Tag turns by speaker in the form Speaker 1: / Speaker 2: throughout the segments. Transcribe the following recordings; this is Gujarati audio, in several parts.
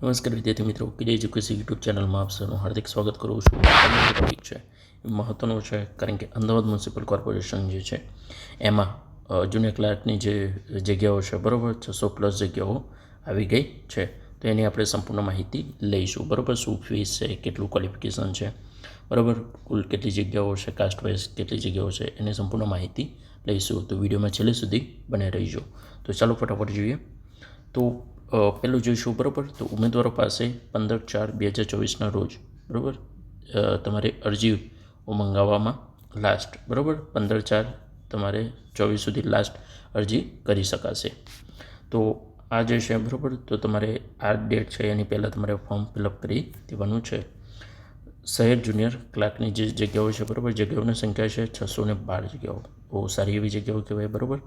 Speaker 1: નમસ્કાર વિદ્યાર્થી મિત્રો પીડી એજ્યુકેશન યુટ્યુબ ચેનલમાં આપ સૌનું હાર્દિક સ્વાગત કરું છું. ટોપિક છે એ મહત્ત્વનો છે, કારણ કે અમદાવાદ મ્યુનિસિપલ કોર્પોરેશન જે છે, એમાં જુનિયર ક્લાર્કની જે જગ્યાઓ છે, બરાબર? છસો પ્લસ જગ્યાઓ આવી ગઈ છે. તો એની આપણે સંપૂર્ણ માહિતી લઈશું. બરાબર? શું ફીસ છે, કેટલું ક્વોલિફિકેશન છે, બરાબર? કુલ કેટલી જગ્યાઓ છે, કાસ્ટ વાઇઝ કેટલી જગ્યાઓ છે, એની સંપૂર્ણ માહિતી લઈશું. તો વિડીયોમાં છેલ્લે સુધી બને રહીજો. તો ચાલો ફટાફટ જોઈએ. તો પહેલું જોઈશું, બરાબર? તો ઉમેદવારો પાસે પંદર ચાર બે હજાર ચોવીસના રોજ, બરાબર? તમારે અરજી મંગાવવામાં લાસ્ટ બરાબર? પંદર ચાર તમારે ચોવીસ સુધી લાસ્ટ અરજી કરી શકાશે. તો આ જે છે, બરાબર? તો તમારે આ ડેટ છે, એની પહેલાં તમારે ફોર્મ ફિલઅપ કરી દેવાનું છે. શહેર જુનિયર ક્લાર્કની જે જગ્યાઓ છે, બરાબર? જગ્યાઓની સંખ્યા છે છસો ને બાર જગ્યાઓ. બહુ સારી એવી જગ્યાઓ કહેવાય, બરાબર?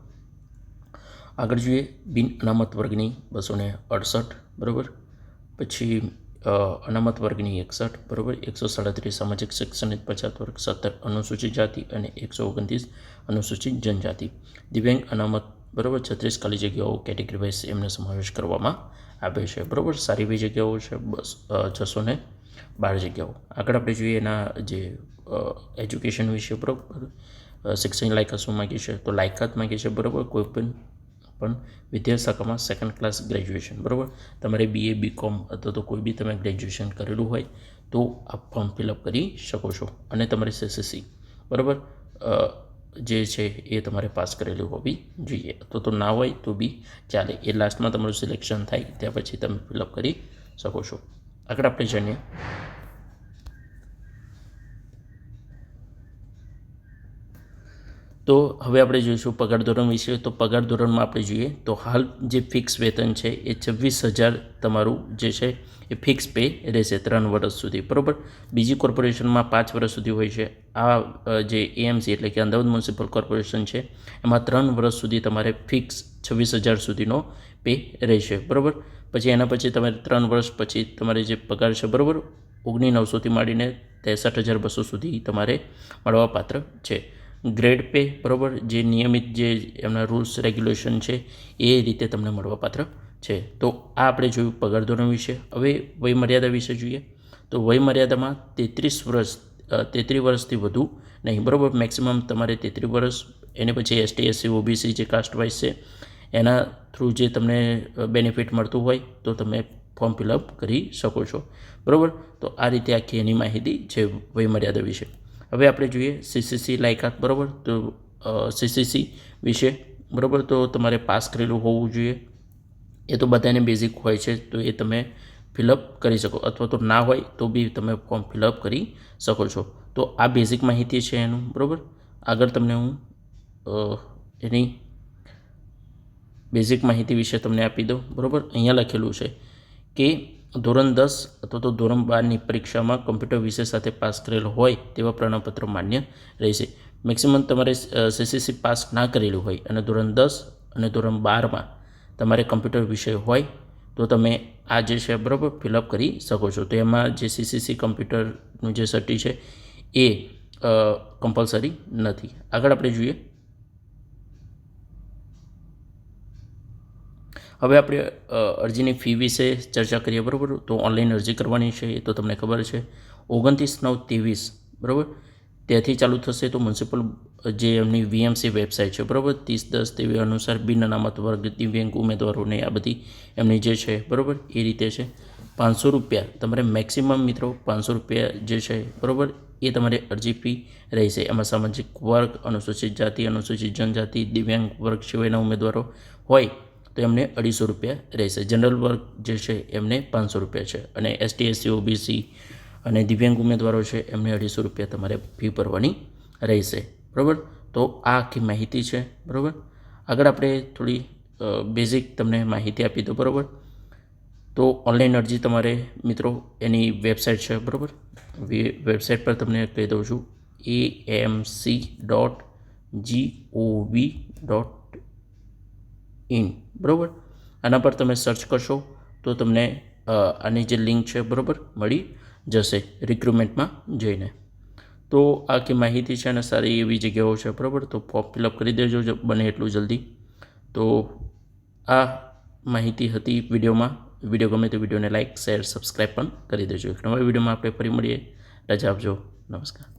Speaker 1: આગળ જોઈએ બિન અનામત વર્ગની બસો ને અડસઠ, બરાબર? પછી અનામત વર્ગની એકસઠ, બરાબર? એકસો સાડત્રીસ સામાજિક શૈક્ષણિક પછાત વર્ગ સત્તર અનુસૂચિત જાતિ અને એકસો ઓગણત્રીસ અનુસૂચિત જનજાતિ. દિવ્યાંગ અનામત, બરાબર? છત્રીસ ખાલી જગ્યાઓ કેટેગરી વાઇઝ એમને સમાવેશ કરવામાં આવે છે, બરાબર? સારી એવી જગ્યાઓ છે, બસ છસો ને બાર જગ્યાઓ. આગળ આપણે જોઈએ એના જે એજ્યુકેશન વિશે, બરાબર? શિક્ષણ લાયકાત શું માગી છે? તો લાયકાત માગી છે, બરાબર? કોઈ પણ પણ વિદ્યા શાખામાં સેકન્ડ ક્લાસ ગ્રેજ્યુએશન બરાબર? તમારે બીએ બીકોમ અથવા તો કોઈ બી તમે ગ્રેજ્યુએશન કરેલું હોય, તો આ ફોર્મ ફિલઅપ કરી શકો છો અને તમારી સીસીસી બરાબર? જે છે એ તમારે પાસ કરેલી હોવી જોઈએ. અથવા તો ના હોય તો બી ચાલે. એ લાસ્ટમાં તમારું સિલેક્શન થાય, ત્યાં પછી તમે ફિલઅપ કરી શકો છો. આગળ આપણે જાણીએ. તો હવે આપણે જોઈશું પગાર ધોરણ વિશે. તો પગાર ધોરણમાં આપણે જોઈએ તો હાલ જે ફિક્સ વેતન છે એ છવ્વીસ હજાર તમારું જે છે એ ફિક્સ પે રહેશે ત્રણ વર્ષ સુધી. બરાબર? બીજી કોર્પોરેશનમાં પાંચ વર્ષ સુધી હોય છે. આ જે એએમસી એટલે કે અમદાવાદ મ્યુનિસિપલ કોર્પોરેશન છે, એમાં ત્રણ વર્ષ સુધી તમારે ફિક્સ છવ્વીસ હજાર સુધીનો પે રહેશે. બરાબર? પછી એના પછી તમારે ત્રણ વર્ષ પછી તમારે જે પગાર છે, બરાબર? ઓગણી નવસોથી માંડીને ત્રેસઠ હજાર બસો સુધી તમારે મળવાપાત્ર છે. ગ્રેડ પે, બરાબર? જે નિયમિત જે એમના રૂલ્સ, રેગ્યુલેશન છે, એ રીતે તમને મળવાપાત્ર છે. તો આ આપણે જોયું પગાર ધોરણ વિશે. હવે વયમર્યાદા વિશે જોઈએ. તો વયમર્યાદામાં તેત્રીસ વર્ષ તેત્રીસ વર્ષથી વધુ નહીં, બરાબર? મેક્સિમમ તમારે તેત્રીસ વર્ષ, એને પછી એસટી એસસી ઓબીસી જે કાસ્ટ વાઇઝ છે, એના થ્રુ જે તમને બેનિફિટ મળતું હોય, તો તમે ફોર્મ ફિલઅપ કરી શકો છો. બરાબર? તો આ રીતે આખી એની માહિતી છે વયમર્યાદા વિશે. હવે આપણે જોઈએ સીસીસી લાયકાત બરાબર? તો સીસીસી વિશે, બરાબર? તો તમારે પાસ કરેલું હોવું જોઈએ. એ તો બધાને બેઝિક હોય છે, તો એ તમે ફિલઅપ કરી શકો. અથવા તો ના હોય, તો બી તમે ફોર્મ ફિલઅપ કરી શકો છો. તો આ બેઝિક માહિતી છે એનું, બરાબર? આગળ તમને હું એની બેઝિક માહિતી વિશે તમને આપી દઉં, બરાબર? અહીંયા લખેલું છે કે ધોરણ દસ અથવા તો ધોરણ બારની પરીક્ષામાં કમ્પ્યુટર વિષય સાથે પાસ કરેલો હોય તેવા પ્રમાણપત્ર માન્ય રહેશે. મેક્સિમમ તમારે સીસીસી પાસ ના કરેલું હોય અને ધોરણ દસ અને ધોરણ બારમાં તમારે કમ્પ્યુટર વિષય હોય તો તમે આ જે છે બરાબર ફિલઅપ કરી શકો છો. તો એમાં જે સીસીસી કમ્પ્યુટરનું જે સર્ટી છે એ કમ્પલસરી નથી. આગળ આપણે જોઈએ હવે આપણે અરજીની ફી વિશે ચર્ચા કરીએ, બરાબર? તો ઓનલાઈન અરજી કરવાની છે, એ તો તમને ખબર છે. ઓગણત્રીસ નવ ત્રેવીસ, બરાબર? ત્યાંથી ચાલુ થશે તો મ્યુનિસિપલ જે એમની વીએમસી વેબસાઇટ છે, બરાબર? ત્રીસ, દસ તેવી અનુસાર બિન અનામત વર્ગ, દિવ્યાંગ ઉમેદવારોને આ બધી એમની જે છે, બરાબર? એ રીતે છે. પાંચસો રૂપિયા, તમારે મેક્સિમમ મિત્રો, પાંચસો રૂપિયા જે છે, બરાબર? એ તમારે અરજી ફી રહેશે. એમાં સામાજિક વર્ગ, અનુસૂચિત જાતિ, અનુસૂચિત જનજાતિ, દિવ્યાંગ વર્ગ સિવાયના ઉમેદવારો હોય તો એમને અઢીસો રૂપિયા રહેશે. જનરલ વર્ગ જે છે એમને પાંચસો રૂપિયા છે અને એસટી એસસી ઓબીસી અને દિવ્યાંગ ઉમેદવારો છે એમને અઢીસો રૂપિયા તમારે ફી ભરવાની રહેશે. બરાબર? તો આ આખી માહિતી છે. બરાબર? આગળ આપણે થોડી બેઝિક તમને માહિતી આપી દો બરાબર? તો ઓનલાઈન અરજી તમારે, મિત્રો, એની વેબસાઇટ છે. બરાબર? વેબસાઇટ પર તમને કહી દઉં છું. A M C dot G O V dot in બરાબર? આના પર તમે સર્ચ કરશો તો તમને આની જે લિંક છે, બરાબર, મળી જશે રિક્રુટમેન્ટમાં જઈને. તો આખી માહિતી છે અને સારી એવી જગ્યાઓ છે, બરાબર? તો ફોર્મ ફિલઅપ કરી દેજો બને એટલું જલ્દી. તો આ માહિતી હતી વિડીયોમાં. વીડિયો ગમે તો વિડીયોને લાઇક શેર સબસ્ક્રાઈબ પણ કરી દેજો. એક નવા વિડીયોમાં આપણે ફરી મળીએ. રજા આપજો. નમસ્કાર.